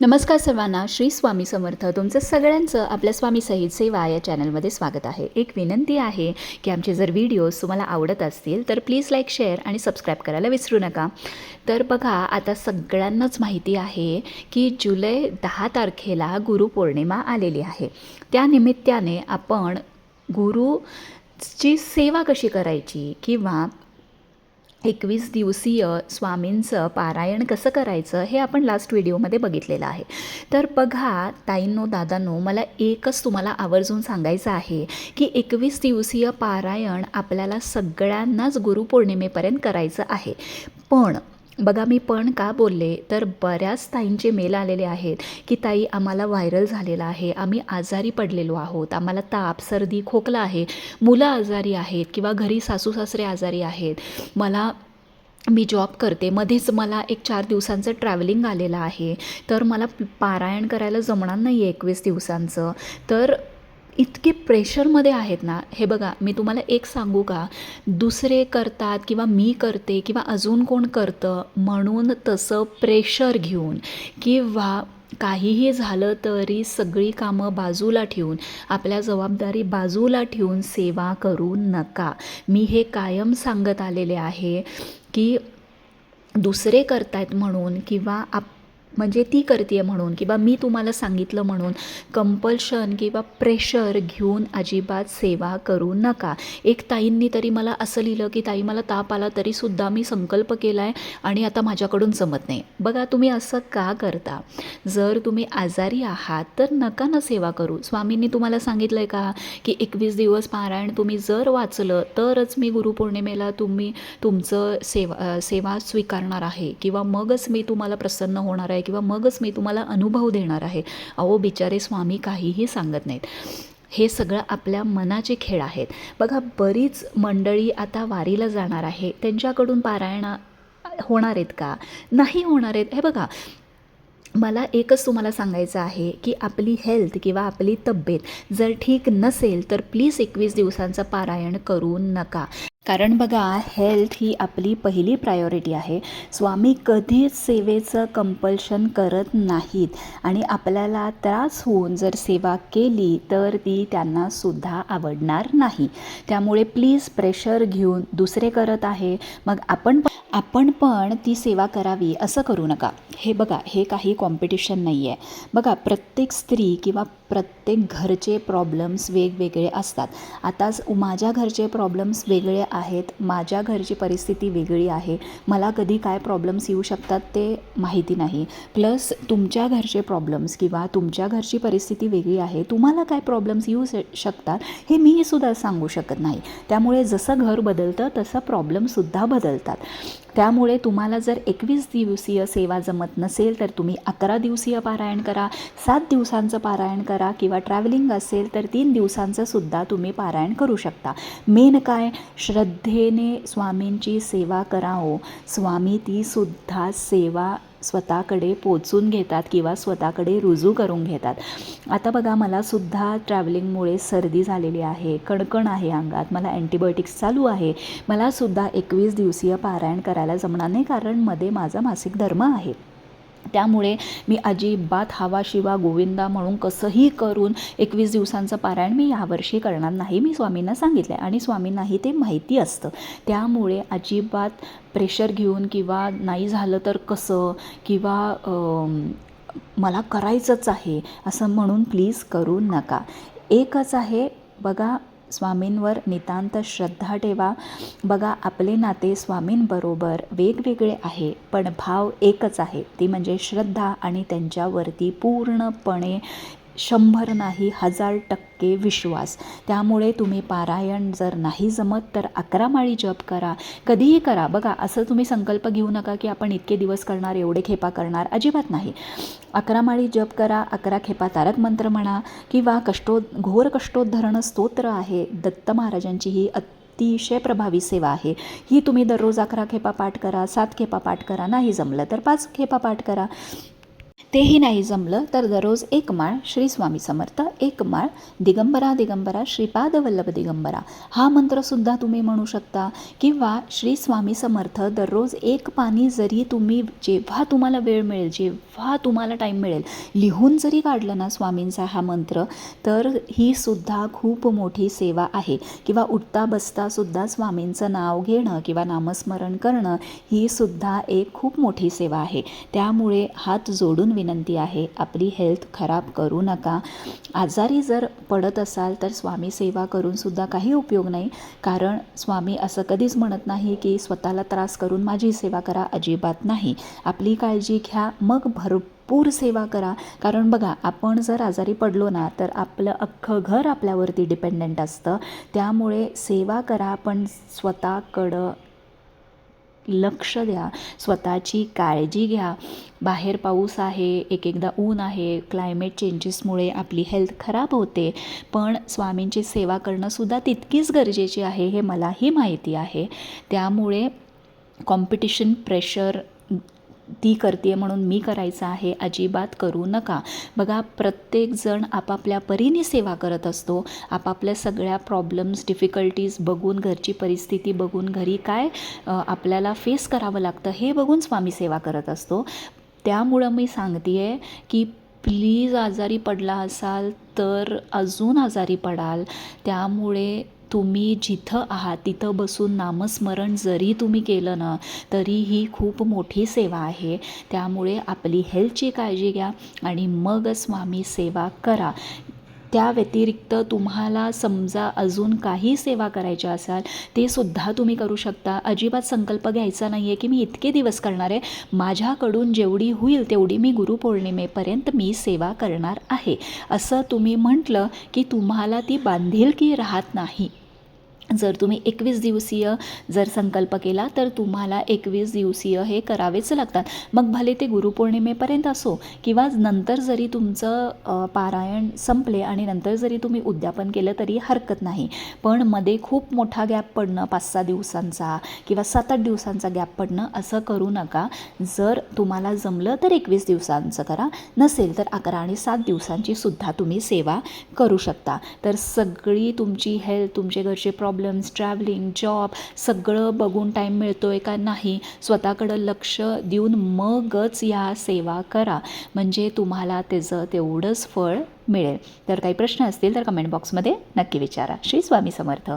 नमस्कार सर्वांना श्री स्वामी समर्थ. तुमचं सगळ्यांचं आपल्या स्वामी सहित सेवा या चॅनलमध्ये स्वागत आहे. एक विनंती आहे की आमचे जर व्हिडिओज तुम्हाला आवडत असतील तर प्लीज लाईक शेअर आणि सबस्क्राईब करायला विसरू नका. तर बघा आता सगळ्यांनाच माहिती आहे की जुलै दहा तारखेला गुरुपौर्णिमा आलेली आहे. त्या निमित्ताने आपण गुरुची सेवा कशी करायची किंवा एकवीस दिवसीय स्वामींचं पारायण कसं करायचं हे आपण लास्ट व्हिडिओमध्ये बघितलेलं आहे. तर बघा ताईंनो दादांनो मला एकच तुम्हाला आवर्जून सांगायचं आहे की एकवीस दिवसीय पारायण आपल्याला सगळ्यांनाच गुरुपौर्णिमेपर्यंत करायचं आहे. पण बघा मी पण का बोलले? तर बऱ्याच ताईंचे मेल आलेले आहेत की ताई आम्हाला व्हायरल झालेला आहे. आम्ही आजारी पडलेलो आहोत. आम्हाला ताप सर्दी खोकला आहे. मुलं आजारी आहेत किंवा घरी सासू सासरे आजारी आहेत. मला मी जॉब करते. मध्येच मला एक चार दिवसांचं ट्रॅव्हलिंग आलेलं आहे. तर मला पारायण करायला जमणार नाही आहे एकवीस दिवसांचं. तर इतके प्रेशरमध्ये आहेत ना हे बघा मी तुम्हाला एक सांगू का? दुसरे करतात किंवा मी करते किंवा अजून कोण करतं म्हणून तसं प्रेशर घेऊन किंवा काहीही झालं तरी सगळी कामं बाजूला ठेवून आपल्या जबाबदारी बाजूला ठेवून सेवा करू नका. मी हे कायम सांगत आलेले आहे की दुसरे करतायत म्हणून किंवा आप म्हणजे ती करते म्हणून किंवा मी तुम्हाला सांगितलं म्हणून कंपल्शन किंवा प्रेशर घेऊन अजिबात सेवा करू नका. एक ताईंनी तरी मला असं लिहिलं की ताई मला ताप आला तरीसुद्धा मी संकल्प केला आहे आणि आता माझ्याकडून जमत नाही. बघा तुम्ही असं का करता? जर तुम्ही आजारी आहात तर नका ना सेवा करू. स्वामींनी तुम्हाला सांगितलं आहे का की एकवीस दिवस पारायण तुम्ही जर वाचलं तरच मी गुरुपौर्णिमेला तुम्ही तुमचं सेवा सेवा स्वीकारणार आहे किंवा मगच मी तुम्हाला प्रसन्न होणार आहे. किंवा मगच मी तुम्हाला अनुभव देणार आहे. अहो बिचारे स्वामी काहीही सांगत नाहीत. हे सगळं आपल्या मनाचे खेळ आहेत. बघा बरीच मंडळी आता वारीला जाणार आहे. त्यांच्याकडून पारायण होणार आहेत का? नाही होणार आहेत. हे बघा मला एकच तुम्हाला सांगायचं आहे की आपली हेल्थ किंवा आपली तब्येत जर ठीक नसेल तर प्लीज एकवीस दिवसांचं पारायण करू नका. कारण बघा हेल्थ ही आपली पहिली प्रायोरिटी आहे. स्वामी कधीच सेवेचं कंपल्शन करत नाहीत. आणि आपल्याला त्रास होऊन जर सेवा केली तर ती त्यांनासुद्धा आवडणार नाही. त्यामुळे प्लीज प्रेशर घेऊन दुसरे करत आहे. मग आपण आपण पण ती सेवा करावी असं करू नका. हे बघा हे काही कॉम्पिटिशन नाही आहे बघा प्रत्येक स्त्री किंवा प्रत्येक घरचे प्रॉब्लेम्स वेगवेगळे असतात. आता माझ्या घरचे प्रॉब्लेम्स वेगळे आहेत माझ्या घरची परिस्थिती वेगळी आहे मला कधी काय प्रॉब्लेम्स येऊ शकतात ते माहिती नाही. प्लस तुमच्या घरचे प्रॉब्लेम्स किंवा तुमच्या घरची परिस्थिती वेगळी आहे तुम्हाला काय प्रॉब्लेम्स येऊ शकतात हे मी सुद्धा सांगू शकत नाही. त्यामुळे जसं घर बदलतं तसं प्रॉब्लेमसुद्धा बदलतात. त्यामुळे तुम्हाला जर एकवीस दिवसीय सेवा जमत नसेल तर तुम्ही अकरा दिवसीय पारायण करा सात दिवसांचं पारायण करा किंवा ट्रॅव्हलिंग असेल तर तीन दिवसांचं सुद्धा तुम्ही पारायण करू शकता. मेन काय? श्रद्धेने स्वामींची सेवा करावं. स्वामी तीसुद्धा सेवा स्वतःकडे पोचून घेतात किंवा स्वतःकडे रुजू करून घेतात. आता बघा मलासुद्धा ट्रॅव्हलिंगमुळे सर्दी झालेली आहे कणकण आहे अंगात मला अँटीबायोटिक्स चालू आहे. मलासुद्धा एकवीस दिवसीय पारायण करायला जमणार नाही कारण मध्ये माझा मासिक धर्म आहे. त्यामुळे मी अजिबात हवा शिवा गोविंदा म्हणून कसंही करून एकवीस दिवसांचं पारायण मी यावर्षी करणार नाही. मी स्वामींना सांगितलं आहे आणि स्वामींनाही ते माहिती असतं. त्यामुळे अजिबात प्रेशर घेऊन किंवा नाही झालं तर कसं किंवा मला करायचंच आहे असं म्हणून प्लीज करू नका. एकच आहे बघा स्वामींवर नितांत श्रद्धा ठेवा. बघा आपले नाते स्वामींबरोबर वेगवेगळे आहे पण भाव एकच आहे. ती म्हणजे श्रद्धा आणि त्यांच्यावरती पूर्णपणे शंभर नाही हजार टक्के विश्वास. त्यामुळे तुम्ही पारायण जर नाही जमत तर अकरा माळी जप करा. कधीही करा. बघा असं तुम्ही संकल्प घेऊ नका की आपण इतके दिवस करणार एवढे खेपा करणार. अजिबात नाही. अकरा माळी जप करा अकरा खेपा तारक मंत्र म्हणा किंवा कष्टो घोर कष्टोद्धरण स्तोत्र आहे. दत्त महाराजांची ही अतिशय प्रभावी सेवा आहे. ही तुम्ही दररोज अकरा खेपा पाठ करा सात खेपा पाठ करा नाही जमलं तर पाच खेपा पाठ करा. तेही नाही जमलं तर दररोज एक माळ श्री स्वामी समर्थ एक माळ दिगंबरा दिगंबरा श्रीपाद वल्लभ दिगंबरा. हा मंत्रसुद्धा तुम्ही म्हणू शकता. किंवा श्री स्वामी समर्थ दररोज एक पाणी जरी तुम्ही जेव्हा तुम्हाला वेळ मिळेल जेव्हा तुम्हाला टाईम मिळेल लिहून जरी काढलं ना स्वामींचा हा मंत्र तर ही सुद्धा खूप मोठी सेवा आहे. किंवा उठता बसता सुद्धा स्वामींचं नाव घेणं किंवा नामस्मरण करणं ही सुद्धा एक खूप मोठी सेवा आहे. त्यामुळे हात जोडून विनंती आहे आपली हेल्थ खराब करू नका. आजारी जर पडत असाल तर स्वामी सेवा करून सुद्धा काही उपयोग नाही. कारण स्वामी असं कधीच म्हणत नाही की स्वतःला त्रास करून माझी सेवा करा अजिबात नाही. आपली काळजी घ्या मग भरपूर सेवा करा. कारण बघा आपण जर आजारी पडलो ना तर आपलं अख्खं घर आपल्यावरती डिपेंडंट असतं. त्यामुळे सेवा करा पण स्वतःकडं लक्ष द्या. स्वतःची काळजी घ्या. बाहेर पाऊस आहे एक एकदा ऊन आहे क्लायमेट चेंजेसमुळे आपली हेल्थ खराब होते. पण स्वामींची सेवा करणंसुद्धा तितकीच गरजेची आहे हे मलाही माहिती आहे. त्यामुळे कॉम्पिटिशन प्रेशर ती करते म्हणून मी करायचं आहे अजिबात करू नका. बघा प्रत्येकजण आपापल्या परीने सेवा करत असतो. आपापल्या सगळ्या प्रॉब्लेम्स डिफिकल्टीज बघून घरची परिस्थिती बघून घरी काय आपल्याला फेस करावं लागतं हे बघून स्वामी सेवा करत असतो. त्यामुळं मी सांगते आहे की प्लीज आजारी पडला असाल तर अजून आजारी पडाल. त्यामुळे तुम्ही जिथं आहात तिथं बसून नामस्मरण जरी तुम्ही केलं ना तरी ही खूप मोठी सेवा आहे. त्यामुळे आपली हेल्थची काळजी घ्या आणि मग स्वामी सेवा करा. त्या व्यतिरिक्त तुम्हाला समजा अजून काही सेवा करायच्या असाल ते सुद्धा तुम्ही करू शकता. अजिबात संकल्प घ्यायचा नाही आहे की मी इतके दिवस करणार आहे. माझ्याकडून जेवढी होईल तेवढी मी गुरुपौर्णिमेपर्यंत मी सेवा करणार आहे. असं तुम्ही म्हटलं की तुम्हाला ती बांधिलकी राहत नाही. जर तुम्ही एकवीस दिवसीय जर संकल्प केला तर तुम्हाला एकवीस दिवसीय हे करावेच लागतात. मग भले ते गुरुपौर्णिमेपर्यंत असो किंवा नंतर जरी तुमचं पारायण संपले आणि नंतर जरी तुम्ही उद्यापन केलं तरी हरकत नाही. पण मध्ये खूप मोठा गॅप पडणं पाच सहा दिवसांचा किंवा सात आठ दिवसांचा गॅप पडणं असं करू नका. जर तुम्हाला जमलं तर एकवीस दिवसांचं करा. नसेल तर अकरा आणि सात दिवसांची सुद्धा तुम्ही सेवा करू शकता. तर सगळी तुमची हेल्थ तुमचे घरचे प्रॉब्लेम प्रॉब्लेम्स ट्रॅव्हलिंग जॉब सगळं बघून टाईम मिळतो आहे का नाही स्वतःकडं लक्ष देऊन मगच या सेवा करा. म्हणजे तुम्हाला त्याचं तेवढंच फळ मिळेल. तर काही प्रश्न असतील तर कमेंट बॉक्समध्ये नक्की विचारा. श्री स्वामी समर्थ.